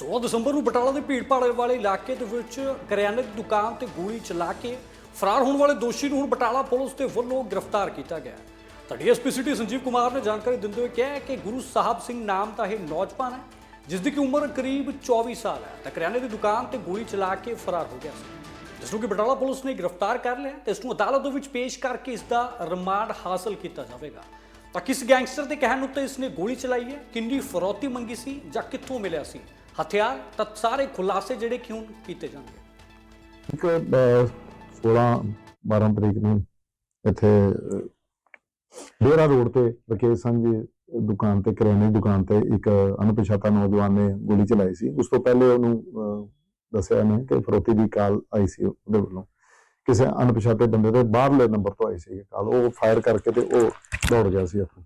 16 ਦਸੰਬਰ ਨੂੰ ਬਟਾਲਾ ਦੇ ਭੀੜ ਭੀੜਭਾੜ ਵਾਲੇ ਇਲਾਕੇ ਦੇ ਵਿੱਚ ਕਰਿਆਨੇ ਦੀ ਦੁਕਾਨ ਤੇ ਗੋਲੀ ਚਲਾ ਕੇ ਫਰਾਰ ਹੋਣ ਵਾਲੇ ਦੋਸ਼ੀ ਨੂੰ ਹੁਣ ਬਟਾਲਾ ਪੁਲਿਸ ਦੇ ਵੱਲੋਂ ਗ੍ਰਿਫਤਾਰ ਕੀਤਾ ਗਿਆ ਹੈ। ਤਾਂ ਡੀਐਸਪੀ ਸਿਟੀ ਸੰਜੀਵ ਕੁਮਾਰ ਨੇ ਜਾਣਕਾਰੀ ਦਿੰਦੇ ਹੋਏ ਕਿਹਾ ਕਿ ਗੁਰੂ ਸਾਹਿਬ ਸਿੰਘ ਨਾਮ ਦਾ ਇਹ ਨੌਜਵਾਨ ਹੈ, ਜਿਸ ਦੀ ਕਿ ਉਮਰ ਕਰੀਬ 24 ਸਾਲ ਹੈ ਤਾਂ ਕਰਿਆਨੇ ਦੀ ਦੁਕਾਨ ਤੇ ਗੋਲੀ ਚਲਾ ਕੇ ਫਰਾਰ ਹੋ ਗਿਆ ਸੀ। ਜਿਸ ਨੂੰ ਕਿ ਬਟਾਲਾ ਪੁਲਿਸ ਨੇ ਗ੍ਰਿਫਤਾਰ ਕਰ ਲਿਆ ਤੇ ਇਸ ਨੂੰ ਅਦਾਲਤ ਦੇ ਵਿੱਚ ਪੇਸ਼ ਕਰਕੇ ਇਸ ਦਾ ਰਿਮਾਂਡ ਹਾਸਲ ਕੀਤਾ ਜਾਵੇਗਾ। ਤਾਂ ਕਿਸ ਗੈਂਗਸਟਰ ਦੇ ਕਹਿਣ ਉੱਤੇ ਇਸ ਨੇ ਗੋਲੀ ਚਲਾਈ ਹੈ? ਕਿੰਨੀ ਫਰੌਤੀ ਮੰਗੀ ਸੀ ਜਾਂ ਕਿੱਥੋਂ ਮਿਲਿਆ ਸੀ? ਹਥਿਆਰ ਤਾਂ ਸਾਰੇ ਖੁਲਾਸੇ ਜਿਹੜੇ ਕਿਉਂ ਕੀਤੇ ਜਾਣਗੇ? ਇੱਕ 16 12 ਤਰੀਕ ਨੂੰ ਇੱਥੇ ਡੇਰਾ ਰੋਡ ਤੇ ਰਕੇਸ਼ ਸਿੰਘ ਜੀ ਦੁਕਾਨ ਤੇ, ਕਰਿਆਨੇ ਦੀ ਦੁਕਾਨ ਤੇ ਇੱਕ ਅਣਪਛਾਤਾ ਨੌਜਵਾਨ ਨੇ ਗੋਲੀ ਚਲਾਈ ਸੀ। ਉਸ ਤੋਂ ਪਹਿਲੇ ਉਹਨੂੰ ਦੱਸਿਆ ਨੇ ਕਿ ਫਰੋਤੀ ਦੀ ਕਾਲ ਆਈ ਸੀ ਉਹਦੇ ਵੱਲੋਂ। ਕਿਸੇ ਅਣਪਛਾਤੇ ਬੰਦੇ ਦੇ ਬਾਹਰਲੇ ਨੰਬਰ ਤੋਂ ਆਈ ਸੀ ਕਾਲ। ਉਹ ਫਾਇਰ ਕਰਕੇ ਤੇ ਉਹ ਦੌੜ ਗਿਆ ਸੀ ਉੱਥੋਂ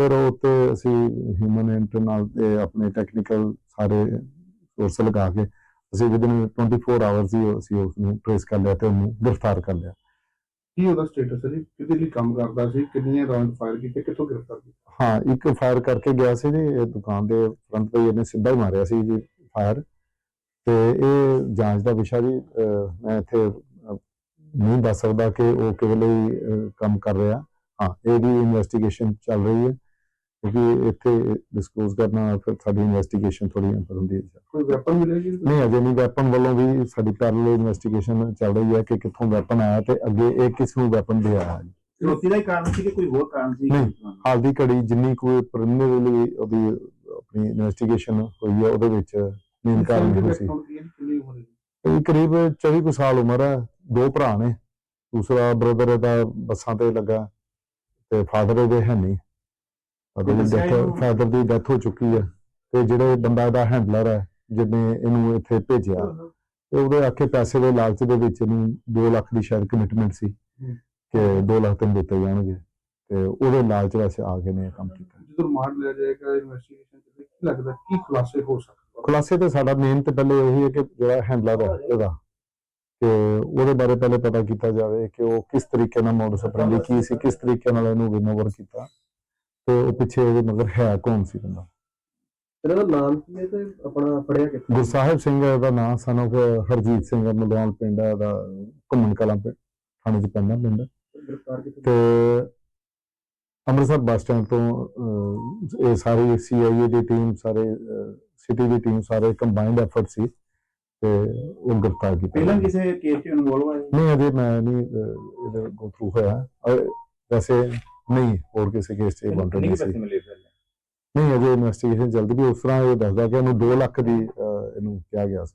ਫਿਰ ਉਹ ਤੇ ਅਸੀਂ ਹਿਊਮਨ ਇੰਟਰ ਨਾਲ ਤੇ ਆਪਣੇ ਟੈਕਨੀਕਲ ਸਾਰੇ ਸੋਰਸ ਲਗਾ ਕੇ ਅਸੀਂ ਵਿਦਿਨ 24 ਆਵਰਸ ਹੀ ਅਸੀਂ ਉਸ ਨੂੰ ਟ੍ਰੇਸ ਕਰ ਲਿਆ ਤੇ ਉਹਨੂੰ ਗ੍ਰਿਫਤਾਰ ਕਰ ਲਿਆ। ਕੀ ਉਹਦਾ ਸਟੇਟਸ ਹੈ ਜੀ? ਕਿਹਦੇ ਲਈ ਕੰਮ ਕਰਦਾ ਸੀ? ਕਿੰਨੀਆਂ ਰਾਉਂਡ ਫਾਇਰ ਕੀਤੇ? ਕਿੱਥੋਂ ਗ੍ਰਿਫਤਾਰ ਕੀਤਾ? ਹਾਂ ਇੱਕ ਫਾਇਰ ਕਰਕੇ ਗਿਆ ਸੀ ਜੀ ਇਹ ਦੁਕਾਨ ਦੇ ਫਰੰਟ ਤੇ ਇਹਨੇ ਸਿੱਧਾ ਹੀ ਮਾਰਿਆ ਸੀ ਜੀ ਫਾਇਰ ਤੇ ਇਹ ਜਾਂਚ ਦਾ ਵਿਸ਼ਾ ਜੀ ਮੈਂ ਇੱਥੇ ਨਹੀਂ ਦੱਸ ਸਕਦਾ ਕਿ ਉਹ ਕਿਹਦੇ ਲਈ ਕੰਮ ਕਰ ਰਿਹਾ। ਹਾਂ ਇਹਦੀ ਇਨਵੈਸਟੀਗੇਸ਼ਨ ਚੱਲ ਰਹੀ ਹੈ। ਕਿਉਂਕਿ ਇੱਥੇ ਡਿਸਕਲੋਜ਼ ਕਰਨਾ ਫਿਰ ਸਾਡੀ ਇਨਵੈਸਟੀਗੇਸ਼ਨ ਥੋੜੀ ਅੰਦਰ ਹੁੰਦੀ ਹੈ ਕੋਈ ਵੈਪਨ ਮਿਲਿਆ ਜੀ ਨਹੀਂ ਅਜੇ ਨਹੀਂ ਵੈਪਨ ਵੱਲੋਂ ਵੀ ਸਾਡੀ ਪੈਰਲਲ ਇਨਵੈਸਟੀਗੇਸ਼ਨ ਚੱਲ ਰਹੀ ਹੈ ਕਿ ਕਿੱਥੋਂ ਵੈਪਨ ਆਇਆ ਤੇ ਅੱਗੇ ਇਹ ਕਿਸ ਨੂੰ ਵੈਪਨ ਦੇ ਆਇਆ ਜੀ। ਚੁਣੌਤੀ ਦਾ ਹੀ ਕਾਰਨ ਸੀ ਕਿ ਕੋਈ ਹੋਰ ਕਾਰਨ ਸੀ? ਨਹੀਂ। ਹਾਲ ਦੀ ਘੜੀ ਜਿੰਨੀ ਕੋਈ ਪ੍ਰੀਲਿਮਿਨਰੀ ਉਹਦੀ ਆਪਣੀ ਇਨਵੈਸਟੀਗੇਸ਼ਨ ਹੋਈ ਹੈ ਉਹਦੇ ਵਿੱਚ ਮੇਨ ਕਾਰਨ ਇਹ ਸੀ? ਇਹ ਕਰੀਬ 24 ਕੁ ਸਾਲ ਉਮਰ ਹੈ ਦੋ ਭਰਾ ਨੇ। ਦੂਸਰਾ ਬ੍ਰਦਰ ਦਾ ਬੱਸਾਂ ਤੇ ਲੱਗਾ ਤੇ ਫਾਦਰ ਉਹਦੇ ਹੈ ਨਹੀਂ। ਉਹਦੀ ਦੱਸਿਆ ਡੈਥ? ਫਾਦਰ ਦੀ ਡੈਥ ਹੋ ਚੁੱਕੀ ਹੈ ਤੇ ਜਿਹੜੇ ਬੰਦਾ ਦਾ ਹੈਂਡਲਰ ਹੈ ਜਿਹਨੇ ਇਹਨੂੰ ਇੱਥੇ ਭੇਜਿਆ। ਤੇ ਉਹਦੇ ਆਖੇ ਪੈਸੇ ਦੇ ਲਾਲਚ ਦੇ ਵਿੱਚ ਇਹਨੂੰ 2 ਲੱਖ ਦੀ ਸ਼ਾਇਦ ਕਮਿਟਮੈਂਟ ਸੀ। ਕਿ 2 ਲੱਖ ਤੈਨੂੰ ਦਿੱਤੇ ਜਾਣਗੇ। ਤੇ ਉਹਦੇ ਲਾਲਚ ਵਿੱਚ ਆ ਕੇ ਨੇ ਕੰਮ ਕੀਤਾ। ਜਦੋਂ ਰਿਮਾਂਡ ਲਿਆ ਜਾਏਗਾ ਇਨਵੈਸਟੀਗੇਸ਼ਨ ਚ ਕੀ ਲੱਗਦਾ ਕੀ ਖੁਲਾਸੇ ਹੋ ਸਕਦੇ ਖੁਲਾਸੇ ਤੇ ਸਾਡਾ ਮੇਨ ਤੇ ਪਹਿਲੇ ਇਹੀ ਹੈ ਕਿ ਜਿਹੜਾ ਹੈਂਡਲਰ ਹੈ ਇਹਦਾ ਕਿ ਉਹਦੇ ਬਾਰੇ ਪਹਿਲੇ ਪਤਾ ਕੀਤਾ ਜਾਵੇ ਕਿ ਉਹ ਕਿਸ ਤਰੀਕੇ ਨਾਲ ਮੋਡਸ ਆਪਰੈਂਡੀ ਕੀ ਸੀ ਕਿਸ ਤਰੀਕੇ ਨਾਲ ਇਹਨੂੰ ਓਵਰ ਕੀਤਾ। ਤੇ ਉਹ ਪਿੱਛੇ ਇਹਦੇ ਮਗਰ ਹੈ ਕੌਣ ਸੀ ਬੰਦਾ? ਇਹਦਾ ਨਾਮ ਕੀ ਹੈ ਤੇ ਆਪਣਾ ਪੜਿਆ ਕਿੱਥੇ? ਗੁਰਸਾਹਿਬ ਸਿੰਘ ਦਾ ਨਾਮ ਸਨ ਹਰਜੀਤ ਸਿੰਘ ਮਲਵਾਲ ਪਿੰਡ ਹੈ ਦਾ ਘੁੰਮਣ ਕਲਾਂ ਪਿੰਡ ਥਾਣੇ ਚ ਪੈਂਦਾ ਪਿੰਡ। ਗ੍ਰਿਫਤਾਰ ਤੇ ਅੰਮ੍ਰਿਤਸਰ ਬੱਸ ਸਟੈਂਡ ਤੋਂ ਇਹ ਸਾਰੀ ਸੀਆਈਏ ਦੀ ਟੀਮ ਸਾਰੇ ਸਿਟੀ ਦੀ ਟੀਮ ਸਾਰੇ ਕੰਬਾਈਨਡ ਐਫਰਟ ਸੀ ਤੇ ਉਹ ਗ੍ਰਿਫਤਾਰ ਕੀਤਾ। ਪਹਿਲਾਂ ਕਿਸੇ ਕੇਸ 'ਚ ਇਨਵੋਲਵ ਹੋਏ ਨਹੀਂ ਅਜੇ ਮੈਂ ਨਹੀਂ ਇਹਦੇ ਗੋ ਥਰੂ ਹੋਇਆ। ਵੈਸੇ ਨਹੀਂ ਹੋਰ ਕਿਸੇ ਕੇਸ 'ਚ ਕੁ ਪੈਸੇ ਸੀ। ਨਹੀਂ ਅਜੇ ਇਨਵੈਸਟੀਗੇਸ਼ਨ ਚੱਲਦੀ ਵੀ ਉਸ ਤਰ੍ਹਾਂ ਇਹ ਦੱਸਦਾ ਕਿ ਇਹਨੂੰ 2 ਲੱਖ ਦੀ ਇਹਨੂੰ ਕਿਹਾ ਗਿਆ ਸੀ।